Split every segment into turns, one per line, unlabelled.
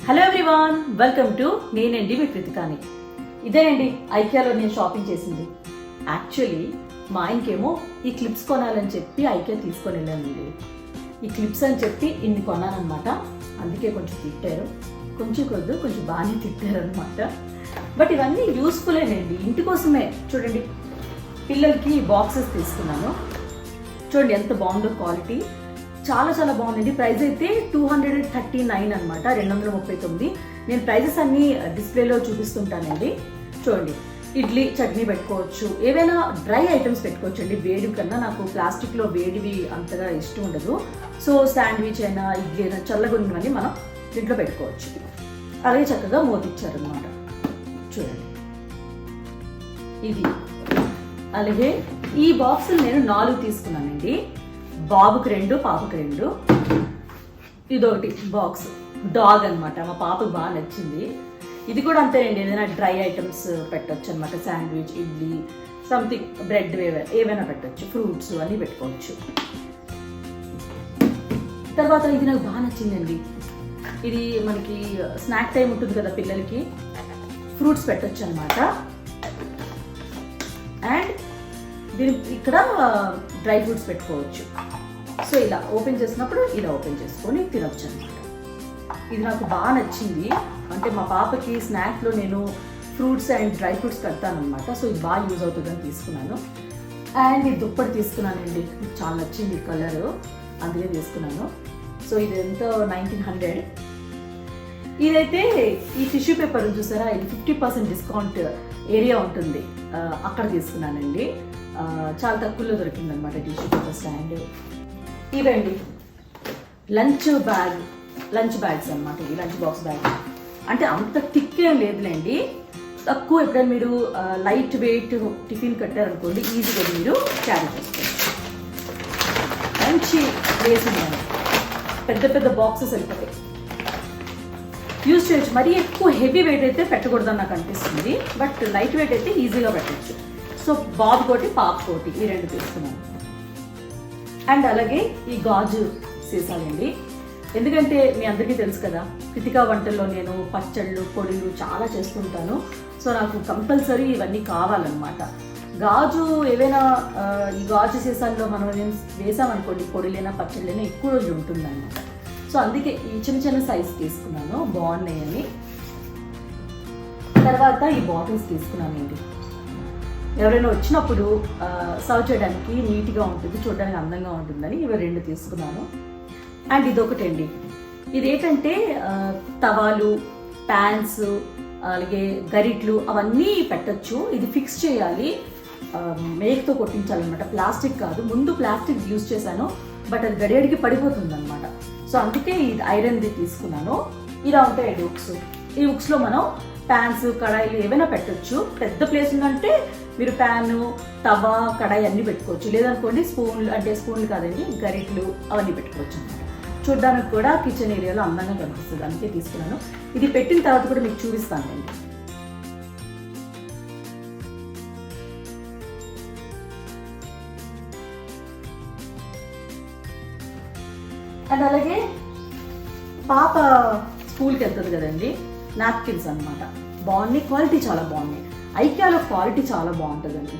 Hello everyone welcome to నేనండి మీ కృతికాని. ఇదేనండి ఐక్యాలో నేను షాపింగ్ చేసింది. యాక్చువల్లీ మా ఆయనకేమో ఈ క్లిప్స్ కొనాలని చెప్పి ఐక్యా తీసుకొని వెళ్ళానండి. ఈ క్లిప్స్ అని చెప్పి ఇన్ని కొన్నానమాట అందుకే కొంచెం తిట్టారు. కొంచెం కొద్దు కొంచెం బాగానే తిట్టారనమాట బట్ ఇవన్నీ యూస్ఫుల్లేనండి ఇంటి కోసమే. చూడండి పిల్లలకి బాక్సెస్ తీసుకున్నాను. చూడండి ఎంత బాగుందో క్వాలిటీ చాలా చాలా బాగుంది ప్రైస్ అయితే టూ హండ్రెడ్ థర్టీ నైన్ అనమాట రెండు వందల ముప్పై తొమ్మిది. నేను ప్రైజెస్ అన్ని డిస్ప్లేలో చూపిస్తుంటానండి. చూడండి ఇడ్లీ చట్నీ పెట్టుకోవచ్చు. ఏవైనా డ్రై ఐటమ్స్ పెట్టుకోవచ్చు అండి వేడి కన్నా నాకు ప్లాస్టిక్లో వేడివి అంతగా ఇష్టం ఉండదు. సో శాండ్విచ్ అయినా ఇడ్లీ అయినా చల్లగా మనం దీంట్లో పెట్టుకోవచ్చు. అలాగే చక్కగా మోతిచ్చారనమాట చూడండి. ఇది. అలాగే ఈ బాక్సులు నేను నాలుగు తీసుకున్నానండి. బాబుకి రెండు పాపకి రెండు. ఇదొకటి బాక్స్ డాగ్ అనమాట మా పాపకు బాగా నచ్చింది. ఇది కూడా అంతేనండి. ఏదైనా డ్రై ఐటమ్స్ పెట్టచ్చు అనమాట శాండ్విచ్ ఇడ్లీ సంథింగ్ బ్రెడ్ ఏవైనా పెట్టొచ్చు. ఫ్రూట్స్ అన్నీ పెట్టుకోవచ్చు. తర్వాత ఇది నాకు బాగా నచ్చిందండి. ఇది మనకి స్నాక్ టైం ఉంటుంది కదా పిల్లలకి. ఫ్రూట్స్ పెట్టచ్చు అనమాట అండ్ దీని ఇక్కడ డ్రై ఫ్రూట్స్ పెట్టుకోవచ్చు. సో ఇలా ఓపెన్ చేసినప్పుడు ఇలా ఓపెన్ చేసుకొని తినవచ్చు అనమాట ఇది నాకు బాగా నచ్చింది. అంటే మా పాపకి స్నాక్లో నేను ఫ్రూట్స్ అండ్ డ్రై ఫ్రూట్స్ కడతానమాట సో ఇది బాగా యూజ్ అవుతుందని తీసుకున్నాను. అండ్ ఈ దుప్పటి తీసుకున్నానండి. చాలా నచ్చింది కలర్. అందుకే తీసుకున్నాను. సో ఇది ఎంతో? Nineteen hundred. ఇదైతే ఈ టిష్యూ పేపర్ చూసారా? ఇది ఫిఫ్టీ పర్సెంట్ డిస్కౌంట్ ఏరియా ఉంటుంది. అక్కడ తీసుకున్నానండి. చాలా తక్కువలో దొరికిందనమాట టిష్యూ పేపర్ స్టాండ్ ఇవండి లంచ్ బ్యాగ్ లంచ్ బ్యాగ్స్ అనమాట ఈ లంచ్ బాక్స్ బ్యాగ్. అంటే అంత థిక్ ఏం లేదులేండి. తక్కువ ఎప్పుడైనా మీరు లైట్ వెయిట్ టిఫిన్ కట్టారనుకోండి ఈజీగా మీరు క్యారీ చేసుకోవచ్చు. మంచి ప్లేస్ పెద్ద పెద్ద బాక్సెస్ వెళ్ళిపోతాయి యూజ్ చేయొచ్చు. మరీ ఎక్కువ హెవీ వెయిట్ అయితే పెట్టకూడదని నాకు అనిపిస్తుంది. బట్ లైట్ వెయిట్ అయితే ఈజీగా పెట్టచ్చు. సో బాబు కోటి పాప కోటి ఈ రెండు తీసుకున్నాను. అండ్ అలాగే ఈ గాజు సీసాలండి ఎందుకంటే మీ అందరికీ తెలుసు కదా కృతికా వంటల్లో నేను పచ్చళ్ళు పొడులు చాలా చేస్తుంటాను సో నాకు కంపల్సరీ ఇవన్నీ కావాలన్నమాట. గాజు ఏవైనా ఈ గాజు సీసాల్లో మనం ఏం వేసామనుకోండి పొడిలైనా పచ్చళ్ళైనా ఎక్కువ రోజులు ఉంటుందన్నమాట. సో అందుకే ఈ చిన్న చిన్న సైజ్ తీసుకున్నాను బాగున్నాయని. తర్వాత ఈ బాటిల్స్ తీసుకున్నానండి. ఎవరైనా వచ్చినప్పుడు సర్వ్ చేయడానికి నీట్గా ఉంటుంది చూడడానికి అందంగా ఉంటుందని ఇవి రెండు తీసుకున్నాను. అండ్ ఇదొకటి అండి ఇది ఏంటంటే తవాలు ప్యాన్స్ అలాగే గరిట్లు అవన్నీ పెట్టొచ్చు. ఇది ఫిక్స్ చేయాలి. మేక్తో కొట్టించాలన్నమాట. ప్లాస్టిక్ కాదు. ముందు ప్లాస్టిక్ యూజ్ చేశాను. బట్ అది గడియడికి పడిపోతుంది అనమాట సో అందుకే ఇది ఐరన్ది తీసుకున్నాను. ఇలా ఉంటాయండి ఉక్స్ ఈ ఉక్స్లో మనం ప్యాన్స్ కడాయిలు ఏవైనా పెట్టొచ్చు. పెద్ద ప్లేస్ ఉందంటే మీరు ప్యాను తవా కడాయి అన్నీ పెట్టుకోవచ్చు. లేదనుకోండి స్పూన్లు అంటే స్పూన్లు కాదండి గరిట్లు అవన్నీ పెట్టుకోవచ్చు అనమాట చూడ్డానికి కూడా కిచెన్ ఏరియాలో అందంగా కనిపిస్తుంది. అందుకే తీసుకున్నాను. ఇది పెట్టిన తర్వాత కూడా మీకు చూపిస్తానండి అండ్ అలాగే పాప స్కూల్కి వెళ్తుంది కదండి. నాప్కిన్స్ అన్నమాట. బాగున్నాయి క్వాలిటీ చాలా బాగున్నాయి. ఐక్యాలో క్వాలిటీ చాలా బాగుంటుందండి.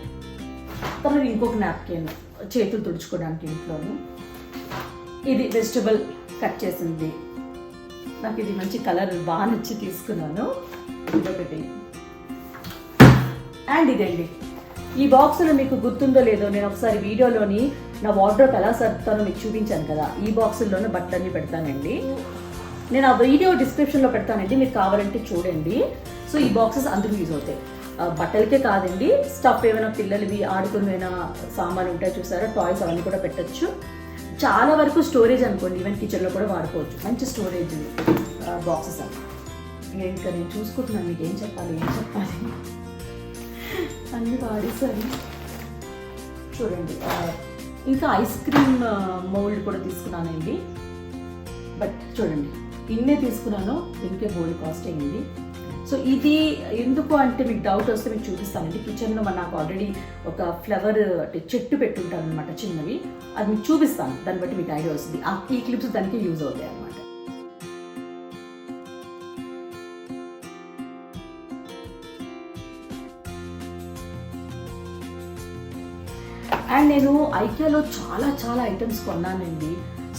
తర్వాత ఇంకొక నాప్కిన్ చేతులు తుడుచుకోవడానికి ఇంట్లోని. ఇది వెజిటబుల్ కట్ చేసింది. నాకు ఇది మంచి కలర్ బాగా నచ్చి తీసుకున్నాను. ఇదొకటి. అండ్ ఇదండి. ఈ బాక్స్లో మీకు గుర్తుందో లేదో నేను ఒకసారి వీడియోలోని నా వార్డ్రోప్ ఎలా సర్దుతానో మీకు చూపించాను కదా. ఈ బాక్సుల్లోనే బట్టలన్నీ పెడతానండి. నేను ఆ వీడియో డిస్క్రిప్షన్లో పెడతానండి మీకు కావాలంటే చూడండి. సో ఈ బాక్సెస్ అందుకు యూజ్ అవుతాయి. బట్టలకే కాదండి స్టఫ్ ఏమైనా పిల్లలవి ఆడుకునేమైనా సామాన్లు ఉంటాయి చూసారా టాయ్స్ అవన్నీ కూడా పెట్టచ్చు. చాలా వరకు స్టోరేజ్ అనుకోండి ఈవెన్ కిచెన్లో కూడా వాడుకోవచ్చు. మంచి స్టోరేజ్ బాక్సెస్ అవి. ఇంకా నేను చూసుకుంటున్నాను మీకు ఏం చెప్పాలి ఏం చెప్పాలి? అన్ని వాడేసారి చూడండి ఇంకా ఐస్ క్రీమ్ మోల్డ్ కూడా తీసుకున్నానండి. బట్ చూడండి. ఇన్నే తీసుకున్నాను ఇంకే గోల్డ్ కాస్ట్ అయింది. సో ఇది ఎందుకు అంటే మీకు డౌట్ వస్తే మీకు చూపిస్తానండి. కిచెన్లో మన నాకు ఆల్రెడీ ఒక ఫ్లవర్ అంటే చెట్టు పెట్టుంటాను అనమాట చిన్నవి. అది మీకు చూపిస్తాను. దాన్ని బట్టి మీకు ఐడియా వస్తుంది. ఆ ఈ క్లిప్స్ దానికి యూజ్ అవుతాయి అనమాట అండ్ నేను ఐకియాలో చాలా చాలా ఐటమ్స్ కొన్నానండి.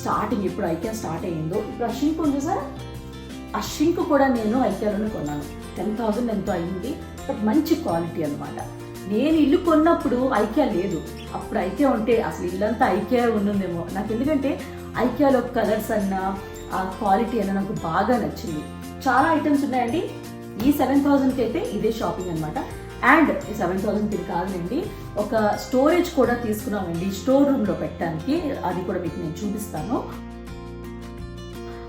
స్టార్టింగ్ ఇప్పుడు ఐక్యా స్టార్ట్ అయ్యిందో. ఇప్పుడు ఆ షింక్ ఉంది సార్ ఆ షింక్ కూడా నేను ఐక్యాలోనే కొన్నాను. టెన్ థౌజండ్ ఎంతో అయింది. బట్ మంచి క్వాలిటీ అనమాట నేను ఇల్లు కొన్నప్పుడు ఐక్యా లేదు. అప్పుడు ఐక్యా ఉంటే అసలు ఇల్లంతా ఐక్యా ఉంటుందేమో నాకు ఎందుకంటే ఐక్యాలో కలర్స్ అన్న ఆ క్వాలిటీ అన్న నాకు బాగా నచ్చింది. చాలా ఐటమ్స్ ఉన్నాయండి. ఈ సెవెన్ థౌజండ్కి అయితే ఇదే షాపింగ్ అనమాట అండ్ ఈ సెవెన్ థౌసండ్ ఇది కాదండి ఒక స్టోరేజ్ కూడా తీసుకున్నామండి. స్టోర్ రూమ్లో పెట్టడానికి. అది కూడా మీకు నేను చూపిస్తాను.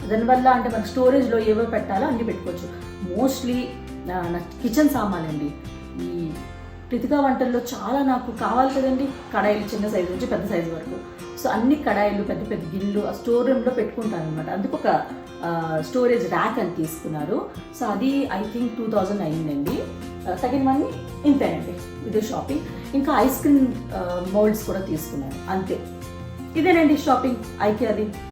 దానివల్ల అంటే మనకు స్టోరేజ్లో ఏవో పెట్టాలో అన్ని పెట్టుకోవచ్చు. మోస్ట్లీ నా కిచెన్ సామాన్ అండి కృతికా వంటల్లో చాలా నాకు కావాలి కదండి కడాయిలు చిన్న సైజు నుంచి పెద్ద సైజు వరకు. సో అన్ని కడాయిలు పెద్ద పెద్ద గిన్నెలు ఆ స్టోర్ రూమ్లో పెట్టుకుంటాను అనమాట అందుకు ఒక స్టోరేజ్ ర్యాక్ అని తీసుకున్నారు. సో అది ఐ థింక్ టూ థౌజండ్ అయిందండి. సెకండ్ వన్ ఇంతేనండి. ఇదే షాపింగ్. ఇంకా ఐస్ క్రీమ్ మోల్డ్స్ కూడా తీసుకున్నాను. అంతే. ఇదేనండి షాపింగ్. ఐకే అది